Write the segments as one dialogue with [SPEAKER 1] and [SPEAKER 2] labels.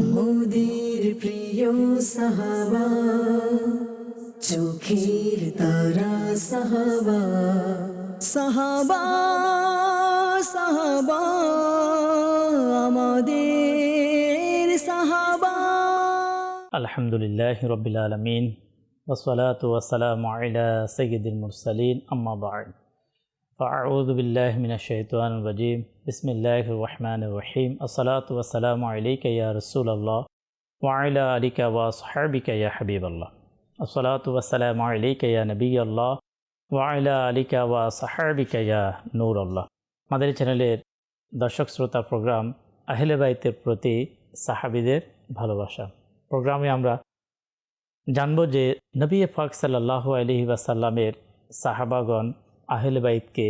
[SPEAKER 1] মোদের প্রিয় সাহাবা চোখের তারা সাহাবা সাহাবা সাহাবা আমাদের সাহাবা
[SPEAKER 2] আলহামদুলিল্লাহ রবিল আলমিন ওসলাত ওসালাম আলা সৈয়দ মুরসালিন আম্মা বাদ فأعوذ بالله من الشيطان الرجيم বিসমিল্লাহ রহমান রহিম আসসালাত ওয়াসালাম আলিকা ইয়া রসুল্লাহ ওয়াইলা আলিকা ওয়া সাহাবিকা হাবিবাল্লাহ আসসালাত ওয়াসালাম আলিকা ইয়া নবী আল্লাহ ওয়াইলা আলিকা ওয়া সাহাবিকা ইয়া নূর আল্লাহ আমাদের চ্যানেলের দর্শক শ্রোতা প্রোগ্রাম আহলে বাইতের প্রতি সাহাবিদের ভালোবাসা। প্রোগ্রামে আমরা জানব যে নবী ফাক সাল্লাহ আলহি ওয়াসাল্লামের সাহাবাগণ আহলে বাইতকে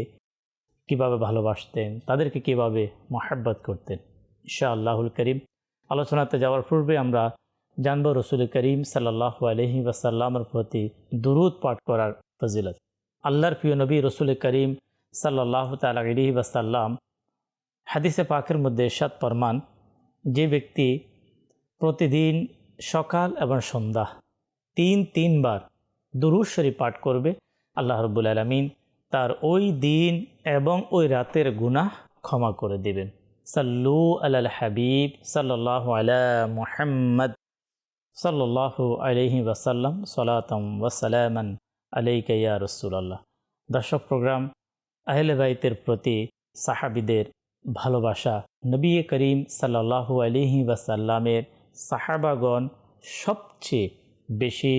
[SPEAKER 2] কীভাবে ভালোবাসতেন, তাদেরকে কীভাবে মহাব্বত করতেন। ঈশা আল্লাহুল করিম। আলোচনাতে যাওয়ার পূর্বে আমরা জানব রসুল করিম সাল্লাহ আলহি ওয়াসাল্লামের প্রতি দুরুদ পাঠ করার ফজিলত। আল্লাহর প্রিয় নবী রসুল করিম সাল্লাহ তালা আলহি ওয়াসাল্লাম হাদিসে পাকের মধ্যে সাত ফরমান, যে ব্যক্তি প্রতিদিন সকাল এবং সন্ধ্যা তিন তিনবার দুরুদ শরীফ পাঠ করবে, আল্লাহ রব্বুল আলমিন তার ওই দিন এবং ওই রাতের গুনাহ ক্ষমা করে দেবেন। সাল্লু আল হাবিব সাল্লাহ আলা মুহাম্মদ সাল্লাহ আলহি ওয়াসাল্লাম সালাতম ওয়াসালামান আলাইকাইয়া রসুলাল্লাহ। দর্শক প্রোগ্রাম আহলে বাইতের প্রতি সাহাবিদের ভালোবাসা নবী করিম সাল্লাহু আলহি ওয়াসাল্লামের সাহাবাগণ সবচেয়ে বেশি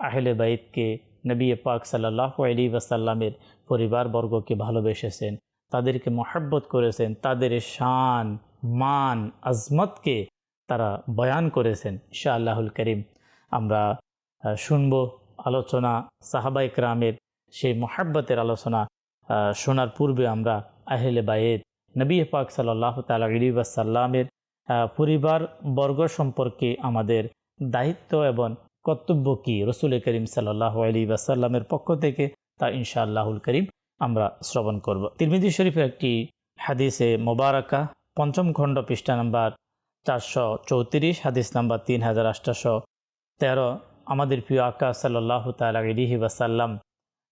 [SPEAKER 2] আহলে বাইতকে নবী পাক সাল্লাহ আলী ওয়াসাল্লামের পরিবারবর্গকে ভালোবেসেছেন, তাদেরকে মহাব্বত করেছেন, তাদের শান, মান, আজমতকে তারা বয়ান করেছেন শাহ আল্লাহুল করিম। আমরা শুনব আলোচনা সাহাবাই ক্রামের সেই মহাব্বতের আলোচনা শোনার পূর্বে আমরা আহলে বায়েদ নবী পাক সাল্লাহ তালা পরিবার বর্গ সম্পর্কে আমাদের দায়িত্ব এবং কর্তব্য কি? রসুল করিম সাল্লাহ আলী ওয়াসাল্লামের পক্ষ থেকে তা ইনশাআল্লাহুল করিম আমরা শ্রবণ করব। তিরমিদি শরীফের একটি হাদিসে মোবারকা, পঞ্চম খণ্ড পৃষ্ঠা নাম্বার চারশো চৌত্রিশ, হাদিস নাম্বার তিন হাজার আটশো তেরো। আমাদের প্রিয় আকা সাল্লাহ তালা আলিহি ওয়াসাল্লাম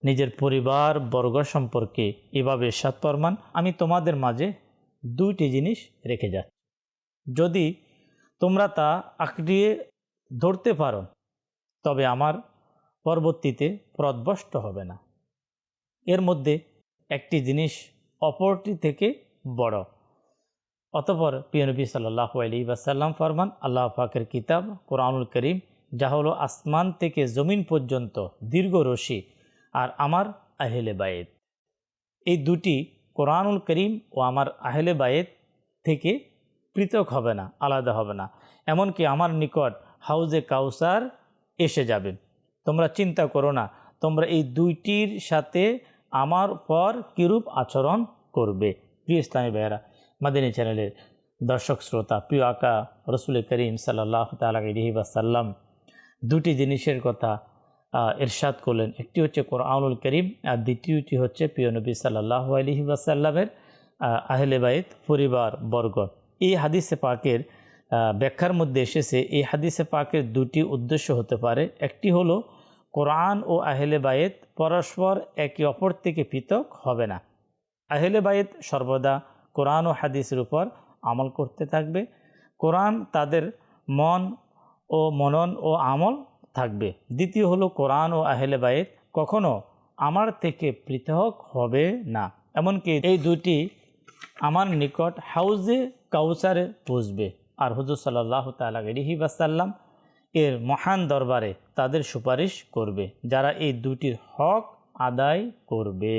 [SPEAKER 2] নিজের পরিবার, বর্গ সম্পর্কে এভাবে সাত ফরমান, আমি তোমাদের মাঝে দুইটি জিনিস রেখে যাচ্ছি। যদি তোমরা তা আঁকড়িয়ে ধরতে পারো, তবে আমার পরবর্তীতে প্রদবষ্ট হবে না। এর মধ্যে একটি জিনিস অপরটি থেকে বড়। অতপর পিয়নবী সাল্লাহ আলী ওয়াসাল্লাম ফরমান, আল্লাহ পাকের কিতাব, কোরআনুল করিম, যা হলো আসমান থেকে জমিন পর্যন্ত দীর্ঘ রশি আর আমার আহেলে বায়েত এই দুটি কোরআনুল করিম ও আমার আহেলে বায়েত থেকে পৃথক হবে না, আলাদা হবে না। এমনকি আমার নিকট হাউজে কাউসার এসে যাবে। তোমরা চিন্তা করো না, তোমরা এই দুইটির সাথে আমার পর কিরূপ আচরণ করবে? প্রিয় ইসলামী ভাইয়েরা, মাদিনী চ্যানেলের দর্শক শ্রোতা, প্রিয় আকা রসুল করিম সাল্লাহ তালি বাসাল্লাম দুটি জিনিসের কথা এরশাদ করলেন। একটি হচ্ছে কোরআনুল করিম, আর দ্বিতীয়টি হচ্ছে প্রিয় নবী সাল্লাহ আলহি বাসাল্লামের আহলে বাইত পরিবার বর্গ। এই হাদিসে পাকের ব্যাখ্যার মধ্যে এসেছে, এই হাদিসে পাকের দুটি উদ্দেশ্য হতে পারে। একটি হলো কোরআন ও আহলে বায়েত পরস্পর একে অপর থেকে পৃথক হবে না। আহলে বায়েত সর্বদা কোরআন ও হাদিসের উপর আমল করতে থাকবে। কোরআন তাদের মন ও মনন ও আমল থাকবে। দ্বিতীয় হলো কোরআন ও আহলে বায়েত কখনো আমার থেকে পৃথক হবে না। এমনকি এই দুটি আমার নিকট হাউজে কাউসারে পুষবে। আর হুজুর সাল্লাহ তালা বাসাল্লাম এর মহান দরবারে তাদের সুপারিশ করবে, যারা এই দুটির হক আদায় করবে।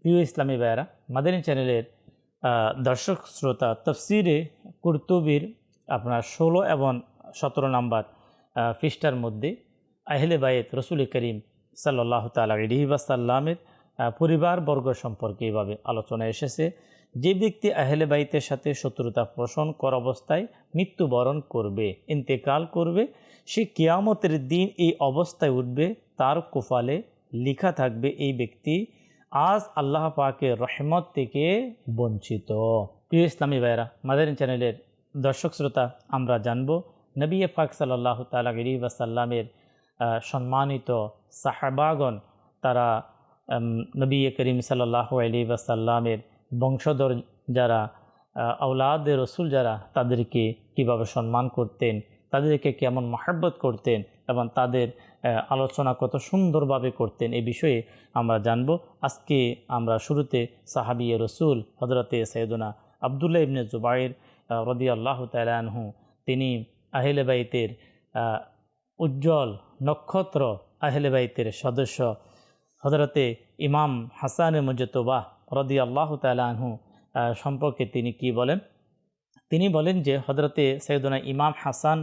[SPEAKER 2] প্রিয় ইসলামী ভাইয়েরা, মাদানী চ্যানেলের দর্শক শ্রোতা, তফসিরে কুর্তুবির আপনার ষোলো এবং সতেরো নাম্বার পৃষ্ঠার মধ্যে আহলে বায়েত রসুল করিম সাল্লাহ তালা ইহিবাসাল্লামের পরিবারবর্গ সম্পর্কে এভাবে আলোচনা এসেছে। যে ব্যক্তি আহলে বাইতের সাথে শত্রুতা পোষণ কর অবস্থায় মৃত্যুবরণ করবে ইন্তেকাল করবে সে কিয়ামতের দিন এই অবস্থায় উঠবে তার কোফালে লিখা থাকবে এই ব্যক্তি আজ আল্লাহ পাকের রহমত থেকে বঞ্চিত। প্রিয় ইসলামী ভাইরা মাদারিন চ্যানেলের দর্শক শ্রোতা আমরা জানব নবী পাক সাল্লাহ তালা গিরি ওয়াসাল্লামের আহ, সম্মানিত সাহাবাগণ তারা নবী করিম সাল্লাহ আলী ওয়াসাল্লামের বংশধর যারা আউলাদ রসুল যারা, তাদেরকে কীভাবে সম্মান করতেন, তাদেরকে কেমন মহাব্বত করতেন এবং তাদের আলোচনা কত সুন্দরভাবে করতেন এ বিষয়ে আমরা জানব। আজকে আমরা শুরুতে সাহাবি রসুল হজরতে সৈয়দনা আবদুল্লাহ ইবনে জুবাইর রদি আল্লাহ তালানহু তিনি আহলে বাইতের উজ্জ্বল নক্ষত্র আহলে বাইতের সদস্য। হজরতে ইমাম হাসান মুজতবা রদি আল্লাহ তালাহু সম্পর্কে তিনি কি বলেন? তিনি বলেন যে হজরতে সৈয়দনা ইমাম হাসান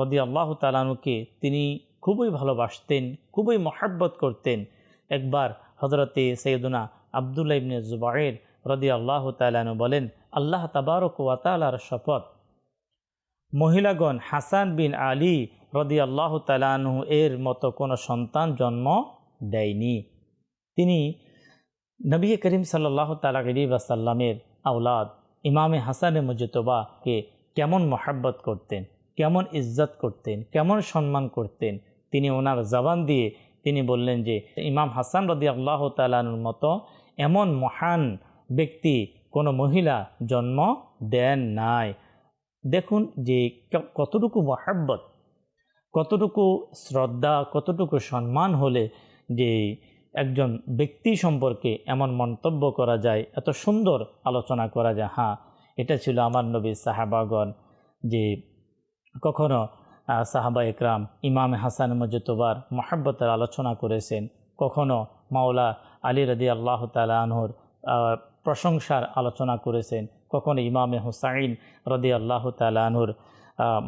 [SPEAKER 2] রদি আল্লাহ তালানুকে তিনি খুবই ভালোবাসতেন, খুবই মহাব্বত করতেন। একবার হজরতে সৈয়দনা আবদুল্লা ইবনে জুবাইর রদি আল্লাহ তালানু বলেন, আল্লাহ তাবারক ওয়াতালার শপথ। মহিলাগণ, হাসান বিন আলী রদি আল্লাহ তালানহু এর মতো কোনো সন্তান জন্ম দেয়নি। তিনি নবী করিম সাল্লাহ তালাগরি ওয়াসাল্লামের আওলাদ ইমামে হাসানে মুজতবাকে কেমন মহাব্বত করতেন, কেমন ইজ্জত করতেন, কেমন সম্মান করতেন, তিনি ওনার জবান দিয়ে তিনি বললেন যে, ইমাম হাসান রদি আল্লাহ তালানুর মতো এমন মহান ব্যক্তি কোনো মহিলা জন্ম দেন নাই। দেখুন যে কতটুকু মহাব্বত, কতটুকু শ্রদ্ধা, কতটুকু সম্মান হলে যে একজন ব্যক্তি সম্পর্কে এমন মন্তব্য করা যায় এত সুন্দর আলোচনা করা যায় হ্যাঁ এটা ছিল আমার নবী সাহাবাগণ যে কখনো সাহাবা একরাম ইমাম হাসান মজুতবার মহাব্বতের আলোচনা করেছেন কখনো মাওলা আলী রদি আল্লাহ তালা আনহর আহ, প্রশংসার আলোচনা করেছেন কখনো ইমামে হুসাইন রদি আল্লাহ তালা আনহুর আহ,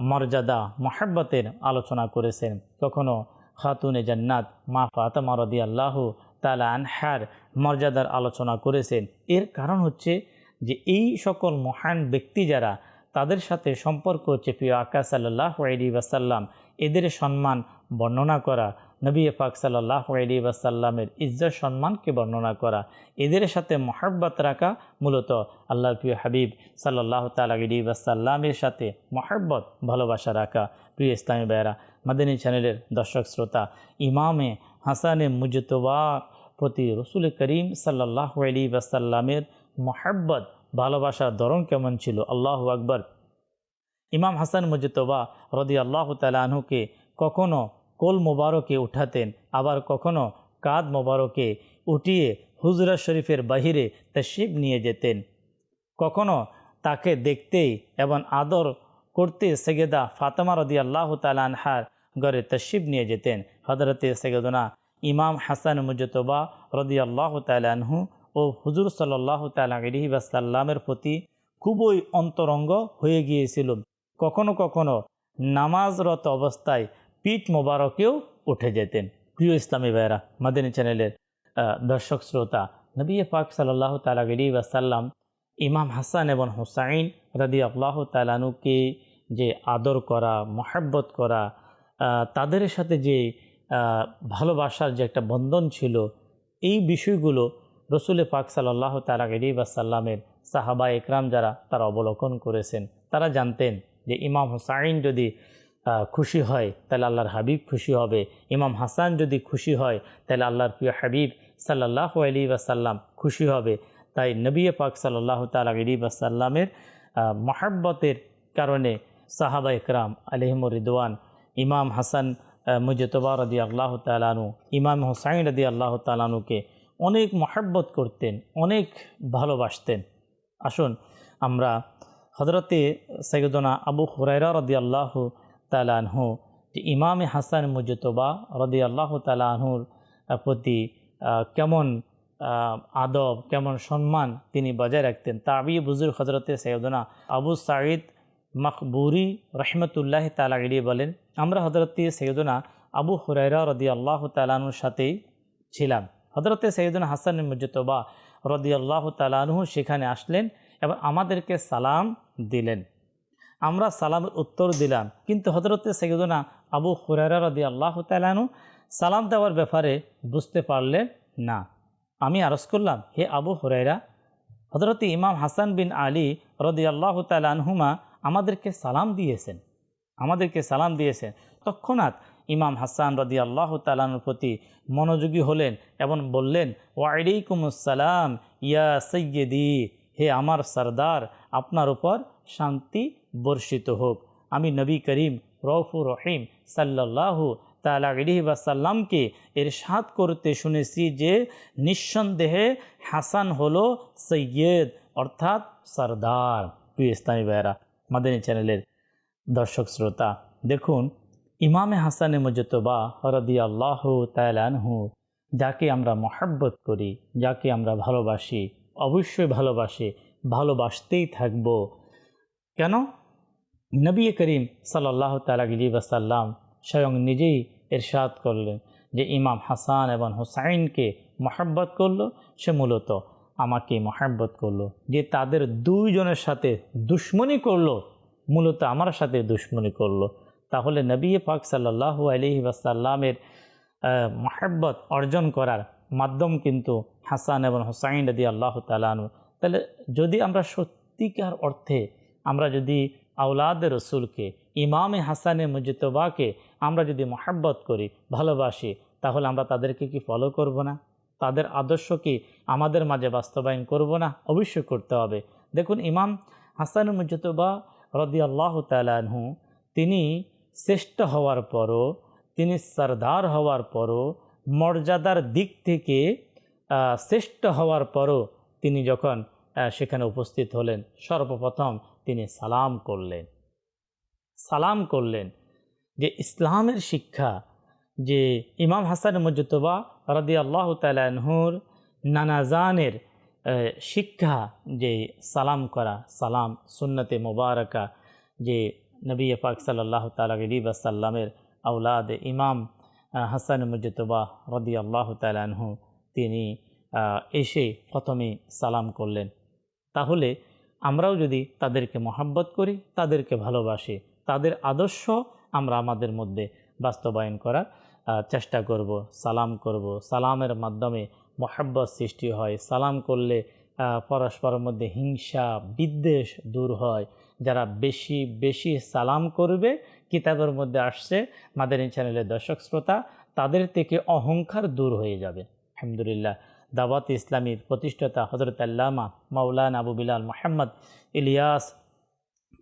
[SPEAKER 2] মর্যাদা মহাব্বতের আলোচনা করেছেন কখনো খাতুনে জান্নাত। মা ফাতেমা রদি আল্লাহ তালা আনহার মর্যাদার আলোচনা করেছেন। এর কারণ হচ্ছে যে এই সকল মহান ব্যক্তি যারা, তাদের সাথে সম্পর্ক হচ্ছে প্রিয় আকা সাল্লাহ আলী ওয়াসাল্লাম। এদের সম্মান বর্ণনা করা, নবী পাক সাল্লাহ আলী ওয়াসাল্লামের ইজ্জত সম্মানকে বর্ণনা করা। এদের সাথে মহাব্বত রাখা মূলত আল্লাহ প্রিয় হাবিব সাল্লাহ তালা আলী ওয়াসাল্লামের সাথে মহাব্বত, ভালোবাসা রাখা। প্রিয় ইসলামী বেয়রা মাদানী চ্যানেলের দর্শক শ্রোতা, ইমামে হাসানে মুজতবা প্রতি রসুল করিম সাল্লাহ আলী ওয়াসাল্লামের মোহাব্বত, ভালোবাসার ধরন কেমন ছিল? আল্লাহ আকবর। ইমাম হাসান মুজতবা রদি আল্লাহ তালাহুকে কখনো কোল মোবারকে উঠাতেন, আবার কখনো কাদ মোবারকে উঠিয়ে হুজরা শরীফের বাহিরে তশিব নিয়ে যেতেন। কখনো তাকে দেখতেই এবং আদর করতে সেগেদা ফাতেমা রদি আল্লাহ তালানহার ঘরে তশিব নিয়ে যেতেন। হজরতে সেগেদনা ইমাম হাসান মুজতবা রদি আল্লাহ তালানহু ও হুজুর সাল্লাহ তালি বাসাল্লামের প্রতি খুবই অন্তরঙ্গ হয়ে গিয়েছিল। কখনো কখনো নামাজরত অবস্থায় পিঠ মোবারকেও উঠে যেতেন। প্রিয় ইসলামী ভাইরা মাদিনী চ্যানেলের দর্শক শ্রোতা, নবী পাক সাল্লাহ তালি বাসাল্লাম ইমাম হাসান এবং হুসাইন রাদি আল্লাহ তালানুকে যে আদর করা, মহাব্বত করা তাদের সাথে যে ভালোবাসার যে একটা বন্ধন ছিল, এই বিষয়গুলো রসুল পাক সাল্লাহ তালা আলী বাসাল্লামের সাহাবা একরাম যারা, তারা অবলোকন করেছেন। তারা জানতেন যে ইমাম হুসাইন যদি খুশি হয়, তাহলে আল্লাহর হাবিব খুশি হবে। ইমাম হাসান যদি খুশি হয়, তাহলে আল্লাহর প্রিয় হাবিব সাল্লাহ আলী বাসাল্লাম খুশি হবে। তাই নবী পাক সাল্লাহ তালা আলী বাসাল্লামের মহাব্বতের কারণে সাহাবা একরাম আলহিমুর রিদওয়ান ইমাম হাসান মুজতবা রদি আল্লাহ তালানু ইমাম হুসাইন রদি আল্লাহ তালানুকে অনেক মহাব্বত করতেন, অনেক ভালোবাসতেন। আসুন আমরা হজরতে সৈয়দনা আবু হুরাইরা রদি আল্লাহ তালানহু যে ইমামে হাসান মুজতবা রদি আল্লাহ তালাহুর প্রতি কেমন আদব, কেমন সম্মান তিনি বজায় রাখতেন। তা তাবি বুজুর হজরতে সৈয়দনা আবু সাঈদ মকবুরি রহমতুল্লাহ তালাগিরি বলেন, আমরা হজরতে সৈয়দনা আবু হুরাইরা রদি আল্লাহ তালানুর সাথেই ছিলাম। হজরতে সৈয়দনা হাসান মুজতবা রদি আল্লাহ তালানহু সেখানে আসলেন এবং আমাদেরকে সালাম দিলেন। আমরা সালামের উত্তর দিলাম, কিন্তু হজরতে সৈয়দনা আবু হুরাইরা রদি আল্লাহ তালানু সালাম দেওয়ার ব্যাপারে বুঝতে পারলেন না। আমি আরজ করলাম, হে আবু হুরাইরা হজরতে ইমাম হাসান বিন আলী রদি আল্লাহ তালানহুমা আমাদেরকে সালাম দিয়েছেন। আমাদেরকে সালাম দিয়েছেন। তৎক্ষণাৎ ইমাম হাসান রদি আল্লাহ তালানোর প্রতি মনোযোগী হলেন এবং বললেন ওয়াইকুমুসালাম ইয়া সৈয়দি হে আমার সর্দার, আপনার উপর শান্তি বর্ষিত হোক। আমি নবী করিম রফুর রহিম সাল্লাল্লাহু তালা সাল্লামকে এরশাদ করতে শুনেছি যে নিঃসন্দেহে হাসান হলো সৈয়দ, অর্থাৎ সর্দার। প্রিয় ইসলামী ভাইরা মাদানী চ্যানেলের দর্শক শ্রোতা, দেখুন, ইমামে হাসানে মুজতবা রদি আল্লাহ তালানহু যাকে আমরা মহাব্বত করি, যাকে আমরা ভালোবাসি, অবশ্যই ভালোবাসি, ভালোবাসতেই থাকব। কেন? নবী করিম সাল্লাহ তালি বাসাল্লাম স্বয়ং নিজেই এরশাদ করলেন যে ইমাম হাসান এবং হুসাইনকে মহাব্বত করল, সে মূলত আমাকে মহাব্বত করল, যে তাদের দুইজনের সাথে দুশ্মনী করল, মূলত আমার সাথে দুশ্মনী করল। তাহলে নবী পাক সাল্লাহ আলহি বাসাল্লামের মহাব্বত অর্জন করার মাধ্যম কিন্তু হাসান এবং হুসাইন রদি আল্লাহ তালানু তাহলে যদি আমরা সত্যিকার অর্থে আমরা যদি আউলাদ রসুলকে, ইমামে হাসানে মুজিতবাকে আমরা যদি মহাব্বত করি, ভালোবাসি, তাহলে আমরা তাদেরকে কি ফলো করব না? তাদের আদর্শ কি আমাদের মাঝে বাস্তবায়ন করব না? অবশ্যই করতে হবে। দেখুন, ইমাম হাসান মুজিতবা রদি আল্লাহ তালানহু তিনি শ্রেষ্ঠ হওয়ার পরও, তিনি সর্দার হওয়ার পরও, মর্যাদার দিক থেকে শ্রেষ্ঠ হওয়ার পরও তিনি যখন সেখানে উপস্থিত হলেন, সর্বপ্রথম তিনি সালাম করলেন। সালাম করলেন যে ইসলামের শিক্ষা যে ইমাম হাসান মজুতবা রদি আল্লাহ তালাহুর নানাজানের শিক্ষা যে সালাম করা, সালাম সুন্নতে মুবারকা, যে নবী পাক সাল্লাহ তালি সাল্লামের আউলাদ ইমাম হাসান মুজতবা রদি আল্লাহ তালাহু তিনি এসে প্রথমে সালাম করলেন। তাহলে আমরাও যদি তাদেরকে মহাব্বত করি, তাদেরকে ভালোবাসি, তাদের আদর্শ আমরা আমাদের মধ্যে বাস্তবায়ন করার চেষ্টা করব, সালাম করব। সালামের মাধ্যমে মহাব্বত সৃষ্টি হয়। সালাম করলে পরস্পরের মধ্যে হিংসা, বিদ্বেষ দূর হয়। যারা বেশি বেশি সালাম করবে, কিতাবের মধ্যে আসছে, মাদানী চ্যানেলের দর্শক শ্রোতা, তাদের থেকে অহংকার দূর হয়ে যাবে। আলহামদুলিল্লাহ, দাওয়াত ইসলামীর প্রতিষ্ঠাতা হজরত আল্লামা মাওলান আবু বিলাল মোহাম্মদ ইলিয়াস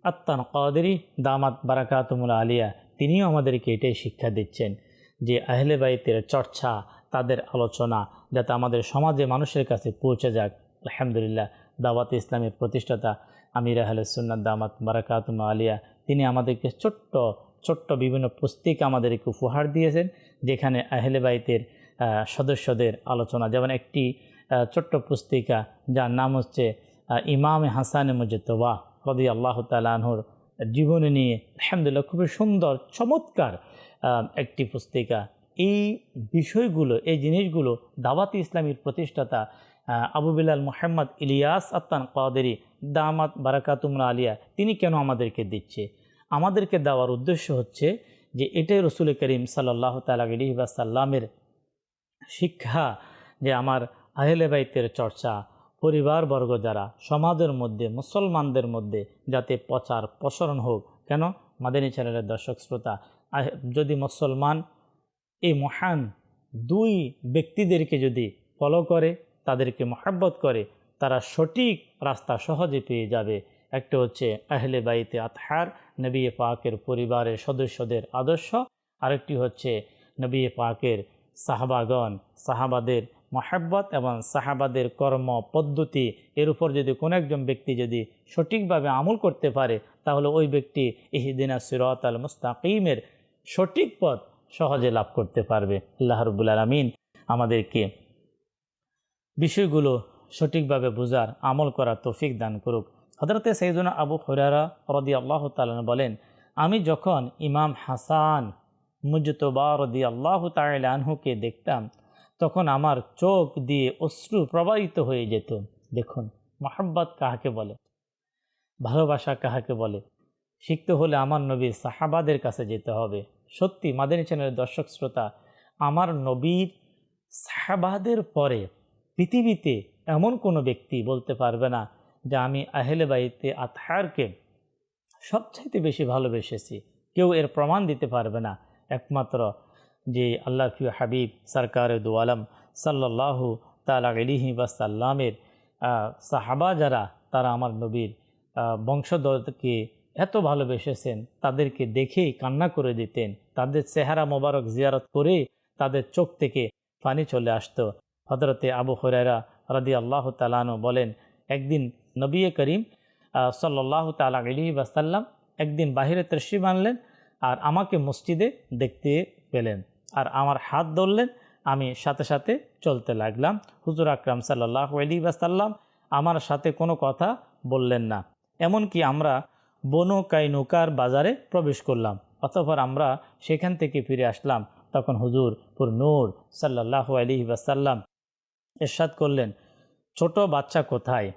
[SPEAKER 2] আত্তান কাদেরি দামাত বারাকাতমুল আলিয়া, তিনিও আমাদেরকে এটাই শিক্ষা দিচ্ছেন। যে আহলে বাইতের চর্চা, তাদের আলোচনা, যাতে আমাদের সমাজে মানুষের কাছে পৌঁছে যাক। আলহামদুলিল্লাহ, দাওয়াত ইসলামের প্রতিষ্ঠাতা আমির আহলে সুন্নাত দামাত বারাকাতুম আলিয়া, তিনি আমাদেরকে ছোট্ট ছোট্ট বিভিন্ন পুস্তিকা আমাদেরকে উপহার দিয়েছেন, যেখানে আহলে বাইতের সদস্যদের আলোচনা। যেমন একটি ছোট্ট পুস্তিকা, যার নাম হচ্ছে ইমামে হাসানে মুজতবা রদি আল্লাহ তালাহর জীবনী নিয়ে। আলহামদুলিল্লাহ, খুবই সুন্দর, চমৎকার একটি পুস্তিকা। এই বিষয়গুলো, এই জিনিসগুলো দাওয়াতি ইসলামীর প্রতিষ্ঠাতা আবু বিলাল মোহাম্মদ ইলিয়াস আত্তান কাদেরি দামাত বারাকাতুমরা আলিয়া, তিনি কেন আমাদেরকে দিচ্ছে? আমাদেরকে দেওয়ার উদ্দেশ্য হচ্ছে যে, এটাই রসুল করিম সাল্লাহ তালি সাল্লামের শিক্ষা যে, আমার আহলে বাইতের চর্চা, পরিবারবর্গ যারা, সমাজের মধ্যে, মুসলমানদের মধ্যে যাতে প্রচার প্রসারণ হোক। কেন? মাদানী চ্যানেলের দর্শক শ্রোতা যদি মুসলমান এই মহান দুই ব্যক্তিদেরকে যদি ফলো করে, তাদেরকে মহাব্বত করে, তারা সঠিক রাস্তা সহজে পেয়ে যাবে। একটা হচ্ছে আহলে বাইতে আতহার, নবী পাকের পরিবারের সদস্যদের আদর্শ। আরেকটি হচ্ছে নবী পাকের সাহাবাগণ, সাহাবাদের মহাব্বত এবং সাহাবাদের কর্ম পদ্ধতি। এর উপর যদি কোনো একজন ব্যক্তি যদি সঠিকভাবে আমল করতে পারে, তাহলে ওই ব্যক্তি ইহিদিনা সিরত আল মুস্তাকিমের সঠিক পথ সহজে লাভ করতে পারবে। আল্লাহ রবুল আলমিন আমাদেরকে বিষয়গুলো সঠিকভাবে বোঝার, আমল করার তৌফিক দান করুক। হজরতে সৈদুনা আবু হরারা রদি আল্লাহ তালন বলেন, আমি যখন ইমাম হাসান মুজতবা রদি আল্লাহ তালহুকে দেখতাম, তখন আমার চোখ দিয়ে অশ্রু প্রবাহিত হয়ে যেত। দেখুন, মোহাব্বত কাহাকে বলে? ভালোবাসা কাহাকে বলে? শিখতে হলে আমার নবী সাহাবাদের কাছে যেতে হবে। সত্যি মাদানী চ্যানেলের দর্শক শ্রোতা, আমার নবীর সাহাবাদের পরে পৃথিবীতে এমন কোনো ব্যক্তি বলতে পারবে না যে আমি আহেলে বাইতে আতহারকে সবচাইতে বেশি ভালোবেসেছি। কেউ এর প্রমাণ দিতে পারবে না। একমাত্র যে আল্লাহ প্রিয় হাবিব, সরকার দুয়ালম সাল্লাল্লাহু তালা আলিহি ওয়াসাল্লামের সাহাবা যারা, তারা আমার নবীর বংশধরকে এত ভালোবেসেছেন, তাদেরকে দেখেই কান্না করে দিতেন, তাদের চেহারা মোবারক জিয়ারত করে তাদের চোখ থেকে পানি চলে আসত। হজরতে আবু হরাইরা রাদি আল্লাহ তালানু বলেন, একদিন নবী করিম সাল্লাহ তালা আলী বাসাল্লাম একদিন বাহিরে তৃষ্টি বানলেন আর আমাকে মসজিদে দেখতে পেলেন আর আমার হাত ধরলেন, আমি সাথে সাথে চলতে লাগলাম। হুজুর আকরাম সাল্লাহ আলী বাসাল্লাম আমার সাথে কোনো কথা বললেন না। এমনকি আমরা বনু কাইনুকার বাজারে প্রবেশ করলাম। অতঃপর আমরা সেখান থেকে ফিরে আসলাম। তখন হুজুর পুর নূর সাল্লাহ আলি বাসাল্লাম এরশাদ করলেন, ছোট বাচ্চা কোথায়?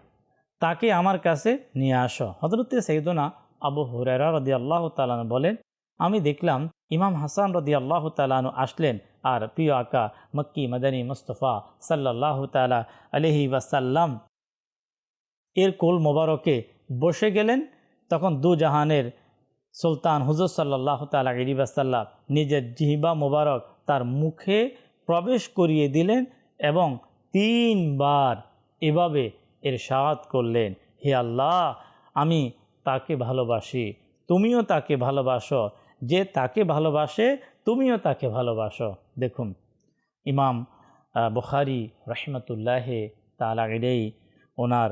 [SPEAKER 2] তাকে আমার কাছে নিয়ে আসো। হজরতে সৈদনা আবু হুরেরা রদি আল্লাহ তালান বলেন, আমি দেখলাম ইমাম হাসান রদি আল্লাহ তালানু আসলেন আর প্রিয় আকা মক্কি মদনী মুস্তফা সাল্লাহ তালা আলহি ওয়াসাল্লাম এর কোল মোবারকে বসে গেলেন তখন দু জাহানের সুলতান হুজুর সাল্লাহ তালা ইরিবাসাল্লাম নিজের জিহিবা মোবারক তার মুখে প্রবেশ করিয়ে দিলেন এবং তিনবার এভাবে এরশাদ করলেন, হে আল্লাহ, আমি তাকে ভালোবাসি, তুমিও তাকে ভালোবাসো, যে তাকে ভালোবাসে, তুমিও তাকে ভালোবাসো। দেখুন, ইমাম বুখারি রহমতুল্লাহে তালা ওনার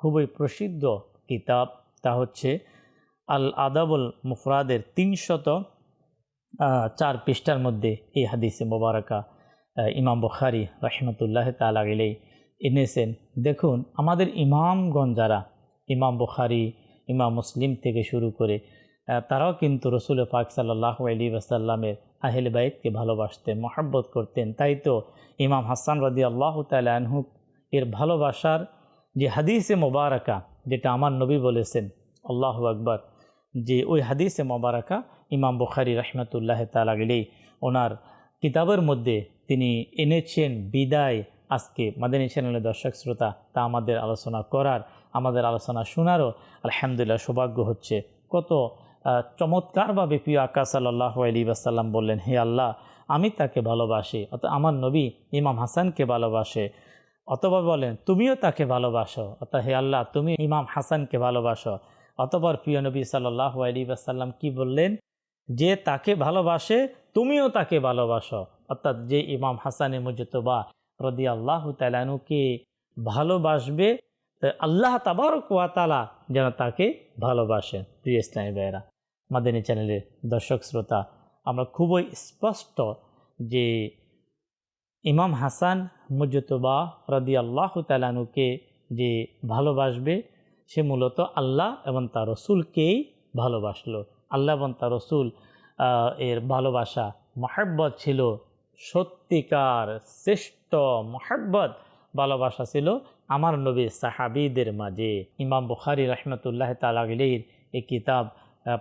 [SPEAKER 2] খুবই প্রসিদ্ধ কিতাব। তা হচ্ছে আল আদাবুল মুফরাদের তিনশত চার পৃষ্ঠার মধ্যে এই হাদিসে মোবারকা ইমাম বখারি রহমতুল্লাহ তালা গেলেই এনেছেন। দেখুন, আমাদের ইমামগণ যারা, ইমাম বখারি, ইমাম মুসলিম থেকে শুরু করে তারাও কিন্তু রসুল পাক সাল্লাহ আলী ওয়াসাল্লামের আহেল বাইতকে ভালোবাসতেন, মহাব্বত করতেন। তাই তো ইমাম হাসান রদি আল্লাহ তালহু এর ভালোবাসার যে হাদিসে মোবারকা, যেটা আমার নবী বলেছেন আল্লাহ আকবর, যে ওই হাদিসে মোবারকা ইমাম বুখারি রহমতুল্লাহ তালা গেলেই ওনার কিতাবের মধ্যে তিনি এনেছেন বিদায় আজকে মাদানী চ্যানেলের দর্শক শ্রোতা, তা আমাদের আলোচনা করার, আমাদের আলোচনা শোনারও আলহামদুলিল্লাহ সৌভাগ্য হচ্ছে। কত চমৎকারভাবে প্রিয় আকা সাল্লাহ আলী বললেন, হে আল্লাহ, আমি তাকে ভালোবাসি অত আমার নবী ইমাম হাসানকে ভালোবাসে। অতবার বলেন, তুমিও তাকে ভালোবাসো অত হে আল্লাহ, তুমি ইমাম হাসানকে ভালোবাসো। অতপর প্রিয় নবী সাল্লাহ আলী বাসাল্লাম কি বললেন? যে তাকে ভালোবাসে, তুমিও তাকে ভালোবাসো। অর্থাৎ যে ইমাম হাসানে মুজতবা রদি আল্লাহ তালানুকে ভালোবাসবে আল্লাহ তাবারক ওয়া তালা যেন তাকে ভালোবাসেন। প্রিয় ইসলামী ভাইয়েরা, মাদানী চ্যানেলের দর্শক শ্রোতা, আমরা খুবই স্পষ্ট যে ইমাম হাসান মুজতবা রদি আল্লাহ তালানুকে যে ভালোবাসবে সে মূলত আল্লাহ এবং তার রসুলকেই ভালোবাসলো। আল্লাহ এবং তার রসুল এর ভালোবাসা, মহাব্বত ছিল সত্যিকার শ্রেষ্ঠ মহাব্বত। ভালোবাসা ছিল আমার নবী সাহাবিদের মাঝে। ইমাম বুখারি রহমতুল্লাহ তালাগলির এই কিতাব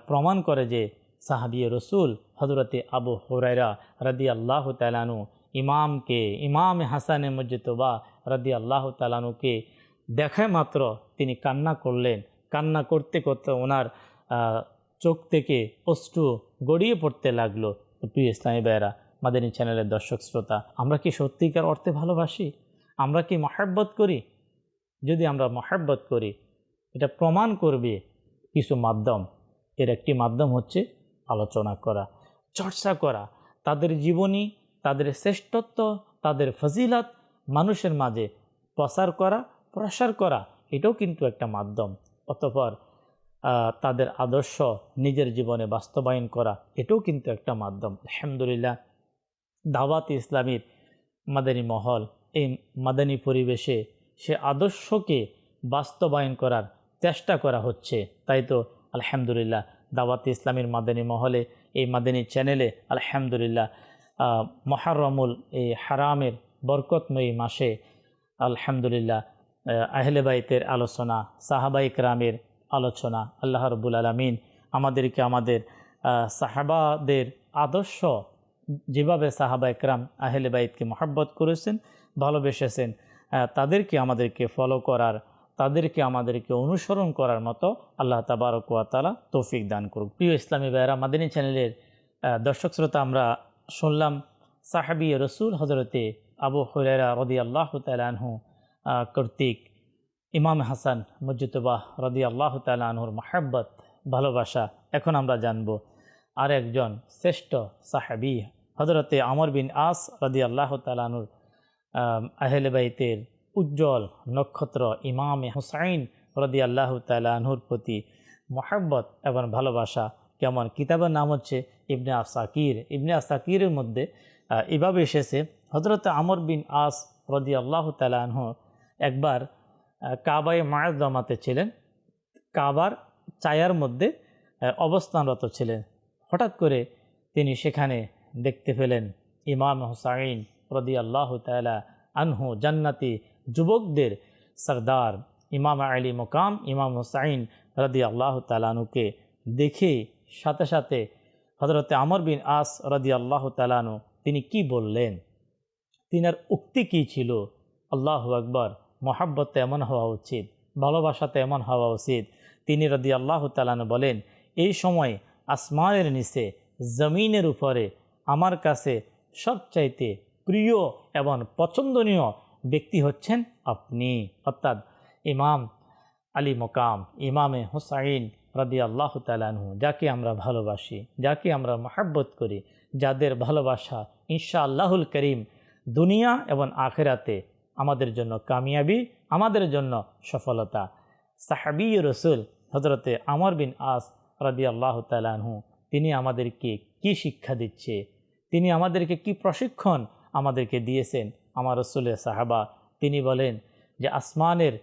[SPEAKER 2] প্রমাণ করে যে সাহাবি রসুল হজরতে আবু হুরাইরা রদি আল্লাহ তালানু ইমামকে, ইমাম হাসানে মসজিদবা রদি আল্লাহ তালানুকে দেখায় মাত্র তিনি কান্না করলেন। কান্না করতে করতে ওনার চোখ থেকে অশ্রু গড়িয়ে পড়তে লাগল। প্রিয় ইসলামী ভাইয়েরা, মাদানী চ্যানেলের দর্শক শ্রোতা, আমরা কি সত্যিকার অর্থে ভালোবাসি? আমরা কি মহাব্বত করি? যদি আমরা মহাব্বত করি, এটা প্রমাণ করবে কিছু মাধ্যম। এর একটি মাধ্যম হচ্ছে আলোচনা করা, চর্চা করা। তাদের জীবনী, তাদের শ্রেষ্ঠত্ব, তাদের ফজিলত মানুষের মাঝে প্রসার করা প্রসার করা, এটাও কিন্তু একটা মাধ্যম। অতপর তাদের আদর্শ নিজের জীবনে বাস্তবায়ন করা, এটাও কিন্তু একটা মাধ্যম। আলহামদুলিল্লাহ, দাওয়াত ইসলামীর মাদানী মহল, এই মাদানী পরিবেশে সে আদর্শকে বাস্তবায়ন করার চেষ্টা করা হচ্ছে। তাই তো, আলহামদুলিল্লাহ, দাওয়াত ইসলামীর মাদানী মহলে, এই মাদানী চ্যানেলে আলহামদুলিল্লাহ মহারমুল, এই হারামের বরকতময়ী মাসে, আলহামদুলিল্লাহ আহলে বাইতের আলোচনা সাহাবাই রামের আলোচনা, আল্লাহ রবুল আলমিন আমাদেরকে আমাদের সাহাবাদের আদর্শ যেভাবে সাহাবা একরাম আহলে বাইতকে মহাব্বত করেছেন, ভালোবেসেছেন তাদেরকে আমাদেরকে ফলো করার, তাদেরকে আমাদেরকে অনুসরণ করার মতো আল্লাহ তাবারক ওয়া তৌফিক দান করুক। প্রিয় ইসলামী ভাইয়েরা, মাদিনী চ্যানেলের দর্শক শ্রোতা আমরা শুনলাম সাহাবি রসুল হজরতে আবু হুরায়রা রদি আল্লাহ তালাহু কর্তৃক ইমাম হাসান মজ্জুতবাহ রদি আল্লাহ তালাহুর মাহাব্বত, ভালোবাসা। এখন আমরা জানব আর একজন শ্রেষ্ঠ সাহাবি হজরতে আমর বিন আস রদি আল্লাহ তালাহুর আহলে বাইতের উজ্জ্বল নক্ষত্র ইমামে হুসাইন রদি আল্লাহ তালাহুর প্রতি মহাব্বত এবং ভালোবাসা। কেমন? কিতাবের নাম হচ্ছে ইবনে আসাকির। ইবনে আসাকিরের মধ্যে এভাবে এসেছে হজরত আমর বিন আস রদি আল্লাহ তালাহ একবার কাবায় মায়ের জমাতে ছিলেন। কাবার চায়ার মধ্যে অবস্থানরত ছিলেন। হঠাৎ করে তিনি সেখানে দেখতে পেলেন ইমাম হুসাইন রদি আল্লাহ তালা আনহু, জান্নাতি যুবকদের সরদার। ইমাম আলী মোকাম, ইমাম হুসাইন রদি আল্লাহ তালানুকে দেখে সাথে সাথে হজরতে আমর বিন আস রদি আল্লাহ তালানু তিনি কি বললেন? তিনার উক্তি কী ছিল? আল্লাহ আকবর। মোহাব্বত এমন হওয়া উচিত ভালোবাসাতে এমন হওয়া উচিত। তিনি রদি আল্লাহ তালানু বলেন, এই সময় আসমানের নিচে, জমিনের উপরে আমার কাছে সবচাইতে প্রিয় এবং পছন্দনীয় ব্যক্তি হচ্ছেন আপনি। অর্থাৎ ইমাম আলী মোকাম, ইমামে হুসাইন রাদি আল্লাহ তালানহু যাকে আমরা ভালোবাসি, যাকে আমরা মহাব্বত করি, যাদের ভালোবাসা ইনশা আল্লাহুল করিম দুনিয়া এবং আখেরাতে আমাদের জন্য কামিয়াবি, আমাদের জন্য সফলতা। সাহাবি রসুল হজরতে আমর বিন আস রাদি আল্লাহ তালানহু তিনি আমাদেরকে কি শিক্ষা দিচ্ছে? তিনি আমাদেরকে কি প্রশিক্ষণ আমাদেরকে দিয়েছেন? আমার রসুলের সাহাবা, তিনি বলেন যে আসমানের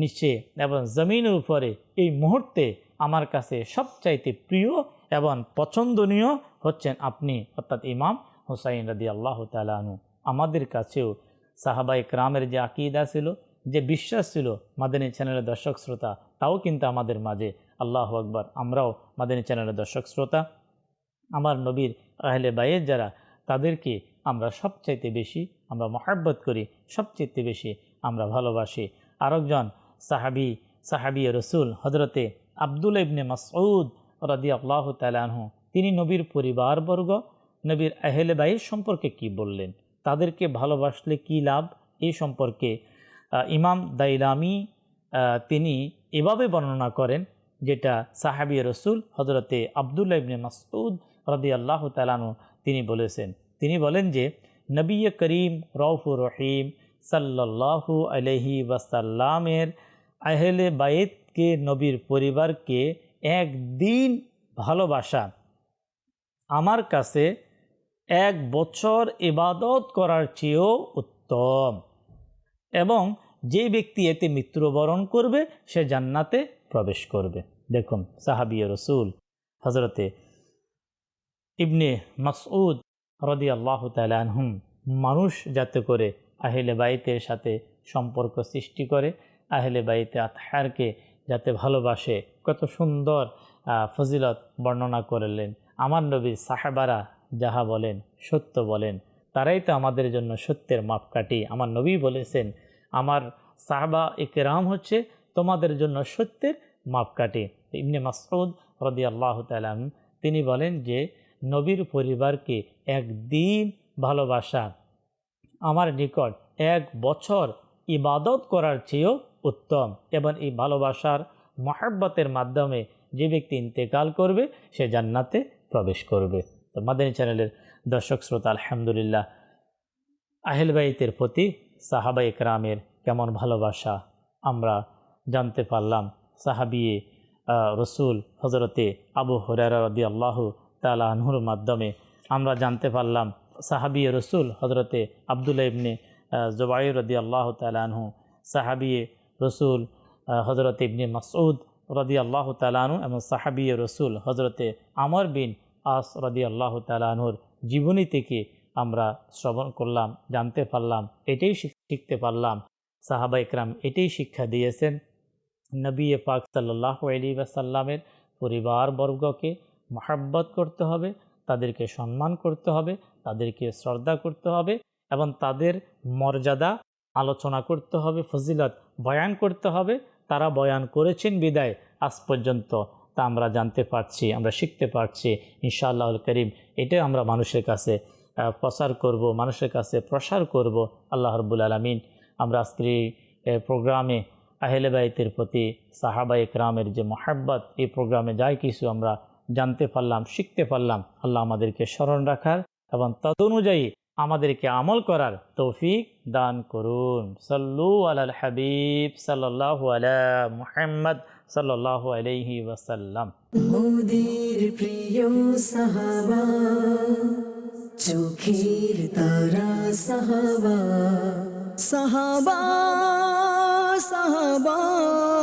[SPEAKER 2] নিচে এবং জমিনের উপরে এই মুহূর্তে আমার কাছে সবচাইতে প্রিয় এবং পছন্দনীয় হচ্ছেন আপনি, অর্থাৎ ইমাম হুসাইন রাদি আল্লাহ তালানু আমাদের কাছেও সাহাবা ইকরামের যে আকিদা ছিল, যে বিশ্বাস ছিল মাদানী চ্যানেলের দর্শক শ্রোতা, তাও কিন্তু আমাদের মাঝে। আল্লাহ আকবর, আমরাও মাদানী চ্যানেলের দর্শক শ্রোতা। আমার নবীর আহলে বাইয়ের যারা, তাদেরকে আমরা সবচাইতে বেশি আমরা মহাব্বত করি, সবচাইতে বেশি আমরা ভালোবাসি। আরেকজন সাহাবি সাহাবি রসুল হজরতে আব্দুল ইবনে মাসউদ রাদি আল্লাহ তালাহু তিনি নবীর পরিবারবর্গ। নবীর আহলে বাইয়ের সম্পর্কে কি বললেন? তাদেরকে ভালোবাসলে কি লাভ? এ সম্পর্কে ইমাম দাইলামি তিনি এভাবে বর্ণনা করেন, যেটা সাহাবি রসুল হজরতে আবদুল্লাহ ইবনে মাসউদ রদি আল্লাহ তালানু তিনি বলেছেন। তিনি বলেন যে, নবী করিম রৌফুর রহিম সাল্লাল্লাহু আলহি ওয়াসাল্লামের আহলে বায়েতকে নবীর পরিবারকে একদিন ভালোবাসা। আমার কাছে এক বছর ইবাদত করার চেয়েও উত্তম। এবং যে ব্যক্তি এতে মৃত্যুবরণ করবে, সে জান্নাতে প্রবেশ করবে। দেখুন সাহাবিয়া রসুল হজরতে ইবনে মাসউদ রদি আল্লাহ তালানহুম মানুষ যাতে করে আহলে বাইতের সাথে সম্পর্ক সৃষ্টি করে, আহলে বাইতে আতহারকে যাতে ভালোবাসে, কত সুন্দর ফজিলত বর্ণনা করলেন। আমার নবীর সাহাবারা যাহা বলেন, সত্য বলেন, তারাই তো আমাদের জন্য সত্যের মাপকাঠি। আমার নবী বলেছেন, আমার সাহাবা ইকরাম হচ্ছে তোমাদের জন্য সত্যের মাপকাঠি। ইবনে মাসউদ রদি আল্লাহ তালাম তিনি বলেন যে, নবীর পরিবারকে একদিন ভালোবাসা, আমার নিকট এক বছর ইবাদত করার চেয়েও উত্তম। এবং এই ভালোবাসার মহাব্বতের মাধ্যমে যে ব্যক্তি ইন্তেকাল করবে, সে জান্নাতে প্রবেশ করবে। তো মাদানী চ্যানেলের দর্শক শ্রোতা, আলহামদুলিল্লাহ। আহেলবাইতের প্রতি সাহাবা ইকরামের কেমন ভালোবাসা আমরা জানতে পারলাম। সাহাবিয়ে রসুল হজরতে আবু হরারা রদি আল্লাহ তালা আনহুর মাধ্যমে আমরা জানতে পারলাম। সাহাবিয়ে রসুল হজরতে আবদুল্লা ইবনে জবাই রদি আল্লাহ তালাহু সাহাবিয়ে রসুল হজরত ইবনে মাসউদ রদি আল্লাহ তালানু এবং সাহাবিয়ে রসুল হজরতে আমর বিন আস রদি আল্লাহ তালাহুর জীবনী থেকে আমরা শ্রবণ করলাম, জানতে পারলাম, এটাই শিখ- শিখতে পারলাম। সাহাবা ইকরাম এটাই শিক্ষা দিয়েছেন। নবী পাক সাল্লাহ আলী ওয়াসাল্লামের পরিবারবর্গকে মহাব্বত করতে হবে, তাদেরকে সম্মান করতে হবে, তাদেরকে শ্রদ্ধা করতে হবে এবং তাদের মর্যাদা আলোচনা করতে হবে, ফজিলত বয়ান করতে হবে। তারা বয়ান করেছেন বিদায়, আজ পর্যন্ত তা আমরা জানতে পারছি, আমরা শিখতে পারছি ইনশাআল্লাহ করিম। এটাই আমরা মানুষের কাছে প্রচার করব, মানুষের কাছে প্রসার করব আল্লাহ রব্বুল আলমিন। আমরা আজকের প্রোগ্রামে আহলে বাইতের প্রতি, সাহাবা একরামের যে মহাব্বত, এই প্রোগ্রামে যাই কিছু আমরা জানতে পারলাম, শিখতে পারলাম, আল্লাহ আমাদেরকে স্মরণ রাখার এবং তদনুযায়ী আমাদেরকে আমল করার তৌফিক দান করুন। সাল্লু আলাল হাবিব সাল্লাল্লাহু আলা মুহাম্মদ সাল্লাল্লাহু আলাইহি ওয়াসাল্লাম।
[SPEAKER 1] মোদের প্রিয় সাহাবা চোখের তারা সাহাবা। সাহাবা সাহাবা।